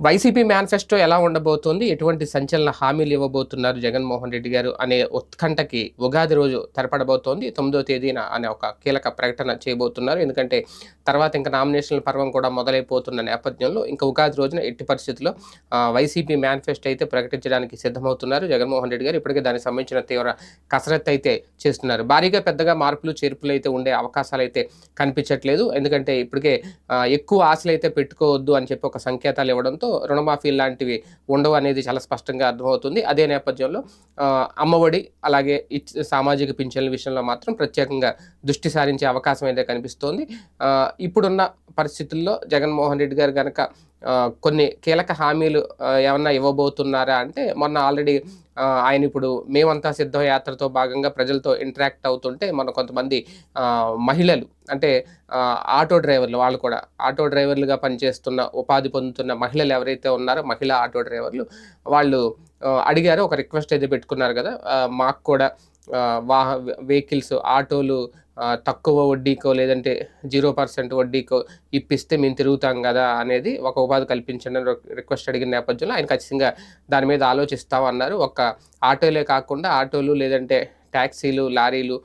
YCP manifesto ఎలా ఉండబోతోంది? ఎటువంటి సంచలన హామీలు ఇవ్వబోతున్నారు జగన్మోహన్ రెడ్డి గారు అనే ఉత్కంఠకి ఉగాది రోజు తెరపడబోతోంది. తొమ్మిదో తేదీన అనే ఒక కీలక ప్రకటన చేయబోతున్నారు. ఎందుకంటే తర్వాత ఇంకా నామినేషన్ల పర్వం కూడా మొదలైపోతున్న నేపథ్యంలో ఇంకా ఉగాది రోజున ఎట్టి పరిస్థితుల్లో వైసీపీ మేనిఫెస్టో అయితే ప్రకటించడానికి సిద్ధమవుతున్నారు జగన్మోహన్ రెడ్డి గారు. ఇప్పటికే దానికి సంబంధించిన తీవ్ర కసరత్తు అయితే చేస్తున్నారు. భారీగా పెద్దగా మార్పులు చేర్పులు అయితే ఉండే అవకాశాలు అయితే కనిపించట్లేదు. ఎందుకంటే ఇప్పటికే ఎక్కువ ఆశలు అయితే పెట్టుకోవద్దు అని చెప్పి ఒక సంకేతాలు ఇవ్వడంతో రుణమాఫీ లాంటివి ఉండవు అనేది చాలా స్పష్టంగా అర్థమవుతుంది. అదే నేపథ్యంలో అమ్మఒడి అలాగే ఇచ్- సామాజిక పింఛన్ల విషయంలో మాత్రం ప్రత్యేకంగా దృష్టి సారించే అవకాశం అయితే కనిపిస్తోంది. ఇప్పుడున్న పరిస్థితుల్లో జగన్మోహన్ రెడ్డి గారు కనుక కొన్ని కీలక హామీలు ఏమన్నా ఇవ్వబోతున్నారా అంటే మొన్న ఆల్రెడీ ఆయన ఇప్పుడు మేమంతా సిద్ధ యాత్రతో భాగంగా ప్రజలతో ఇంటరాక్ట్ అవుతుంటే మన కొంతమంది మహిళలు అంటే ఆటో డ్రైవర్లు వాళ్ళు కూడా ఆటో డ్రైవర్లుగా పనిచేస్తున్న ఉపాధి పొందుతున్న మహిళలు ఎవరైతే ఉన్నారో మహిళా ఆటో డ్రైవర్లు వాళ్ళు అడిగారు ఒక రిక్వెస్ట్ అయితే పెట్టుకున్నారు కదా మాకు కూడా వాహ వెహికల్స్ ఆటోలు తక్కువ వడ్డీకో లేదంటే జీరో పర్సెంట్ వడ్డీకో ఇప్పిస్తే మేము తిరుగుతాం కదా అనేది ఒక ఉపాధి కల్పించండి రిక్వెస్ట్ అడిగిన నేపథ్యంలో ఆయన ఖచ్చితంగా దాని మీద ఆలోచిస్తాం అన్నారు. ఒక ఆటోలే కాకుండా ఆటోలు లేదంటే ట్యాక్సీలు లారీలు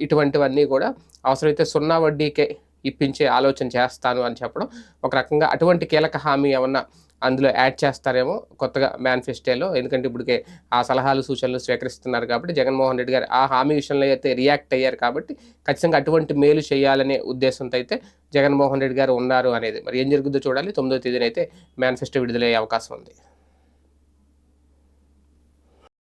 ఇటువంటివన్నీ కూడా అవసరమైతే సున్నా వడ్డీకే ఇప్పించే ఆలోచన చేస్తాను అని చెప్పడం ఒక రకంగా అటువంటి కీలక హామీ ఏమన్నా అందులో యాడ్ చేస్తారేమో కొత్తగా మేనిఫెస్టోలో ఎందుకంటే ఇప్పటికే ఆ సలహాలు సూచనలు స్వీకరిస్తున్నారు కాబట్టి జగన్మోహన్ రెడ్డి గారు ఆ హామీ విషయంలో అయితే రియాక్ట్ అయ్యారు కాబట్టి ఖచ్చితంగా అటువంటి మేలు చేయాలనే ఉద్దేశంతో అయితే జగన్మోహన్ రెడ్డి గారు ఉన్నారు అనేది. మరి ఏం జరుగుతుందో చూడాలి. తొమ్మిదో తేదీన అయితే మేనిఫెస్టో విడుదలయ్యే అవకాశం ఉంది.